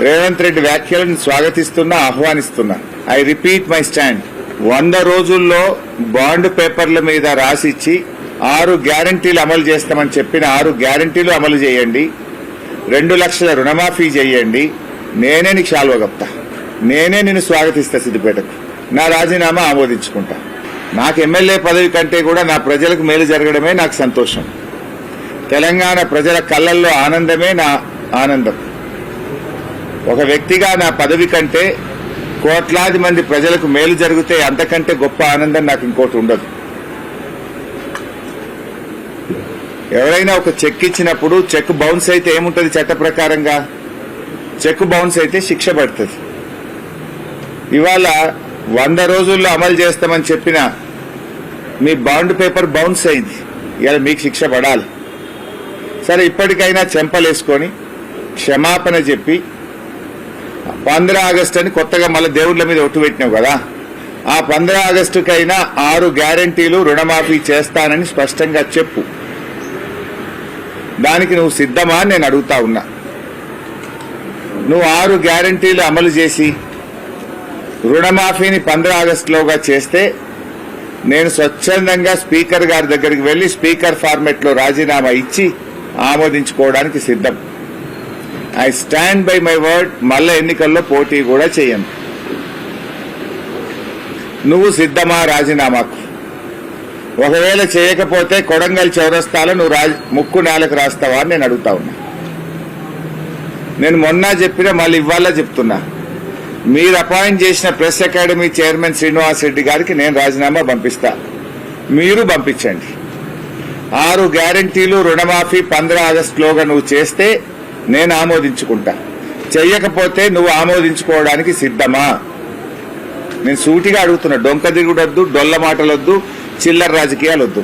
రేవంత్ రెడ్డి వ్యాఖ్యలను స్వాగతిస్తున్నా ఆహ్వానిస్తున్నా. I repeat my stand. వంద రోజుల్లో బాండ్ పేపర్ల మీద రాసిచ్చి ఆరు గ్యారంటీలు అమలు చేస్తామని చెప్పిన ఆరు గ్యారంటీలు అమలు చేయండి. రెండు లక్షల రుణమాఫీ చేయండి. నేనే నీకు శాల్వ గప్తా నేనే నిన్ను స్వాగతిస్తా సిద్దిపేటకు. నా రాజీనామా ఆమోదించుకుంటా. నాకు ఎమ్మెల్యే పదవి కంటే కూడా నా ప్రజలకు మేలు జరగడమే నాకు సంతోషం. తెలంగాణ ప్రజల కళ్ళల్లో ఆనందమే నా ఆనందం. ఒక వ్యక్తిగా నా పదవి కంటే కోట్లాది మంది ప్రజలకు మేలు జరిగితే అంతకంటే గొప్ప ఆనందం నాకు ఇంకోటి ఉండదు. ఎవరైనా ఒక చెక్ ఇచ్చినప్పుడు చెక్ బౌన్స్ అయితే ఏముంటది చట్ట ప్రకారంగా? చెక్ బౌన్స్ అయితే శిక్ష పడుతుంది. ఇవాళ వంద రోజుల్లో అమలు చేస్తామని చెప్పిన మీ బాండ్ పేపర్ బౌన్స్ అయింది. ఇవాళ మీకు శిక్ష పడాలి. సరే ఇప్పటికైనా చెంపలేసుకొని క్షమాపణ చెప్పి పంద్రా ఆగస్టు అని కొత్తగా మళ్ళీ దేవుళ్ళ మీద ఒట్టు పెట్టినావు కదా. ఆ పంద్రా ఆగస్టుకైనా ఆరు గ్యారంటీలు రుణమాఫీ చేస్తానని స్పష్టంగా చెప్పు. దానికి నువ్వు సిద్ధమా నేను అడుగుతా ఉన్నా. నువ్వు ఆరు గ్యారంటీలు అమలు చేసి రుణమాఫీని పంద్రా ఆగస్టులోగా చేస్తే నేను స్వచ్ఛందంగా స్పీకర్ గారి దగ్గరికి వెళ్ళి స్పీకర్ ఫార్మెట్లో రాజీనామా ఇచ్చి ఆమోదించుకోవడానికి సిద్ధం. I stand by my word మళ్ళా ఎన్నికల్లో పోటీ కూడా చేయను. నువ్వు సిద్ధమా రాజీనామాకు? ఒకవేళ చేయకపోతే కొడంగల్ చౌరస్తాలో నువ్వు రాజ్ ముక్కు నేలకు రాస్తావా అని నేను అడుగుతా ఉన్నా. నేను మొన్న చెప్పిన మళ్ళీ ఇవాళ చెప్తున్నా. మీరు అపాయింట్ చేసిన press academy chairman Srinivas Reddy గారికి నేను రాజీనామా పంపిస్తా. మీరు పంపించండి. ఆరు గ్యారంటీలు రుణమాఫీ పంద్రా ఆగస్టులోగా నువ్వు చేస్తే నేను ఆమోదించుకుంటా. చెయ్యకపోతే నువ్వు ఆమోదించుకోవడానికి సిద్ధమా? నేను సూటిగా అడుగుతున్నా డొంక దిగుడొద్దు డొల్ల మాటలొద్దు చిల్లర రాజకీయాలు వద్దు